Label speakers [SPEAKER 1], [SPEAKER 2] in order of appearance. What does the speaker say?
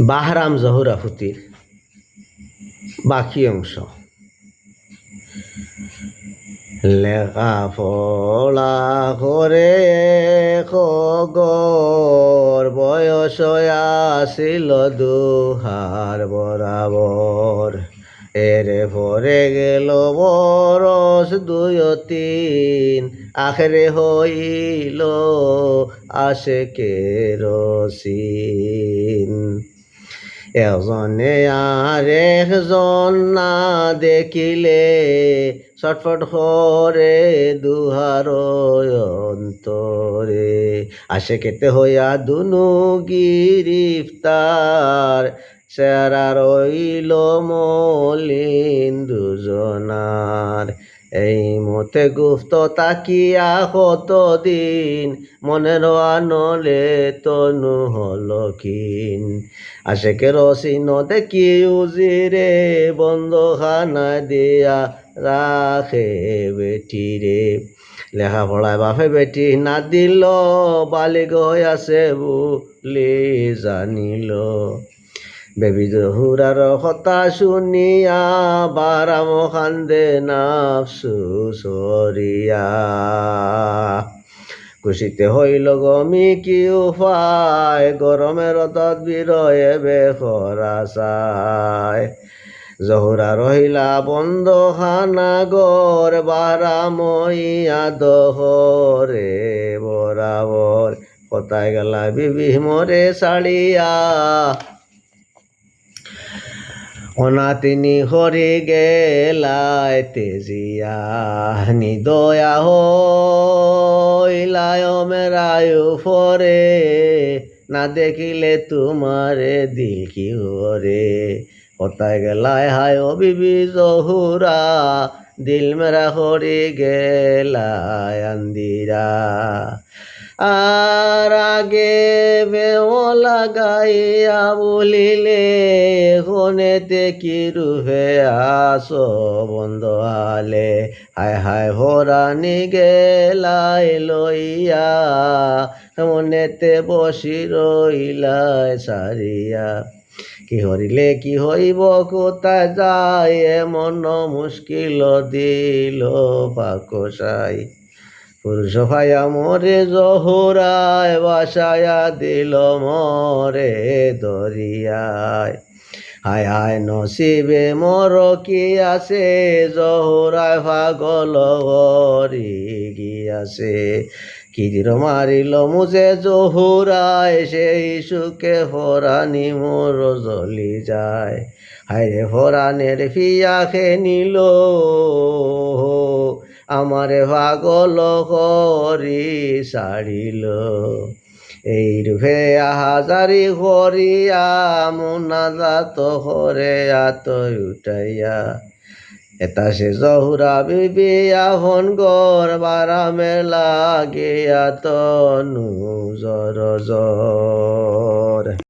[SPEAKER 1] বাহরাম জহুরা ফুতির। বাকি অংশ। লেখা ফলা করে খগর বয়স আসিল দুহার বরাবর। এরে ভরে গেল বরস দুই তিন। আখরে হইল আসে কেরসিন এজনে আর একজন না দেখিলে ছটফট করে দুহার অন্তরে। আসে কেতে হইয়া দুনু গিরিফতার সেরা রইল মলিন দুজনার। এই মতে গুপ্ত তাকিয়া কতদিন? মনের আনলে তনু হল কিন আশেকে রসিন দেখি উজিরে বন্ধ খানা দিয়া রাখে বেটি রে লেখাপড়ায় বাপে বেটি না দিল হয়ে আছে বুলি জানিল। বেবি জহুরার কথা শুনিয়া বারাম খান্দে নাফসু সরিয়া। খুশিতে হইল গমি কি উপায়, গরমের তদ্বিরয়ে বেখরা চায়। জহুরা রহিলা বন্ধ খানা গর বারামইয়া দহরে বরাবর। কথায় গেলা বিবি মরে শাড়িয়া অনাতিনি হরি গেলায় তেজিয়া নিদয়া হইলায় মেরায়ু ফরে। না দেখিলে তোমারে দিল কি হরে কোথায় গেলায় হায় বিবি জহুরা দিল মেরা হরি গেলায় আন্দিরা। আর আগে বেও লাগাইয়া বলিলে হনেতে কি রুহে আসো বন্ধ হালে হায় হায় হরানি গেলাই লইয়া, মনেতে বসি রইলাই সারিয়া। কি হরিলে কি হইব, কোথায় যায় মন মুশকিল দিল পাকসাই। পুরুষ ভাইয়া মরে জহুরায় বাসায়া দিল মরে দরিয়ায়। হায় হায় নসিবে মর কি আছে? জহুরায় পাগল হরি গিয়াছে কিদির মারিল মুজে জহুরায়, সেই সুখে ফরানি মোর জ্বলি যায়। হায় রে ফরানের ফিয়া খে নিল। আমারে পাগল করি সারিল। এই রূপে হাজারি করিয়া মুনাজাত করে আত উঠাইয়া। এটা সে জহুরা বিবি আহন গর বারামে লাগিয়া তনু জর জর।